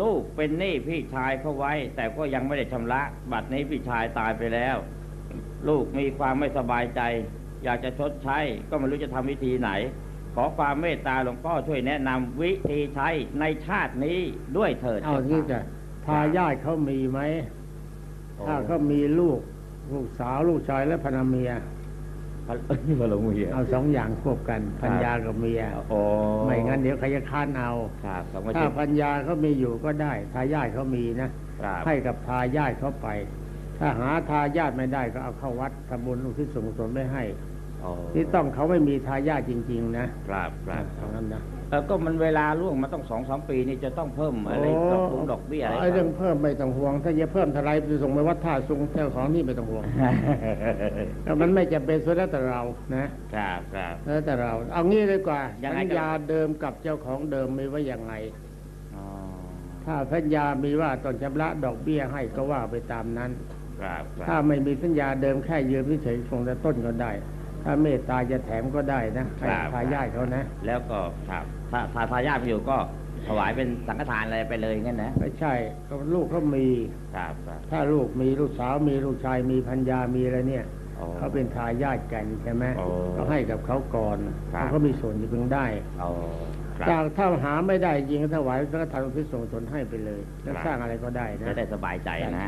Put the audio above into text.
ลูกเป็นหนี้พี่ชายเขาไว้ แต่ก็ยังไม่ได้ชำระ บัดนี้พี่ชายตายไปแล้ว ลูกมีความไม่สบายใจ อยากจะชดใช้ ก็ไม่รู้จะทำวิธีไหน ขอความเมตตาหลวงพ่อช่วยแนะนำวิธีใช้ในชาตินี้ด้วยเถิดเอาที่จะทายาทเขามีไหมถ้าเขามีลูก ลูกสาวลูกชายและภรรเมียพ ระพระหลวงเมียเอาสองอย่างควบกันพัญญากับเมียโอ้ไม่งั้นเดี๋ยวใครจะค้านเอาครับสองว่าถ้าเจ็ดพัญญาเขามีอยู่ก็ได้ทายาทเขามีนะครับให้กับทายาทเขาไป ถ้าหาทายาทไม่ได้ก็เอาเข้าวัดทำบุญอุทิศส่วนกุศลไม่ให้โอ้ ที่ต้องเขาไม่มีทายาทจริง ๆ นะครับครับเอางั้นนะเออก็มันเวลาล่วงมาต้องสองสามปีนี่จะต้องเพิ่มอะไรดอกบุญดอกเบี้ยอะไรไอ้เรื่องเพิ่มไม่ต้องห่วง ถ้าจะเพิ่มเท่าไรไปส่งไปวัดท่าซุงเจ้าของนี่ไม่ต้องห่วงแล้วมันไม่จำเป็นสุดแล้วแต่เรานะครับครับแล้วแต่เรา เอางี้เลยกว่ายังไงสัญก็ญาเดิมกับเจ้าของเดิมมีไว้อย่างไงอ๋อถ้าสัญญามีว่าต้องชำระดอกเบี้ยให้ก็ว่าไปตามนั้นครับคถ้ารับไม่มีสัญญาเดิมแค่ยืมเฉยๆคงแต่ต้นก็ได้ ถ้าเมตตาจะแถมก็ได้นะให้ทายาทเขานะ แล้วก็ครับถ้าถ้าทายาทไม่อยู่ก็ถวายเป็นสังฆทานอะไรไปเลยงั้นนะไม่ใช่ก็ลูกเขามีครับครับถ้าลูกมีลูกสาวมีลูกชายมีพัญญามีอะไรเนี่ยโอ้เขาเป็นทายาทกันใช่ไหมโอ้ก็ให้กับเขาก่อนครับเขาก็มีส่วนที่พึงได้เอาคจารับกถ้าหาไม่ได้จริงก็ถวายพระทานอุทิศส่งส่วนให้ไปเลยแล้วครับสร้างอะไรก็ได้นะจะได้สบายใจนะ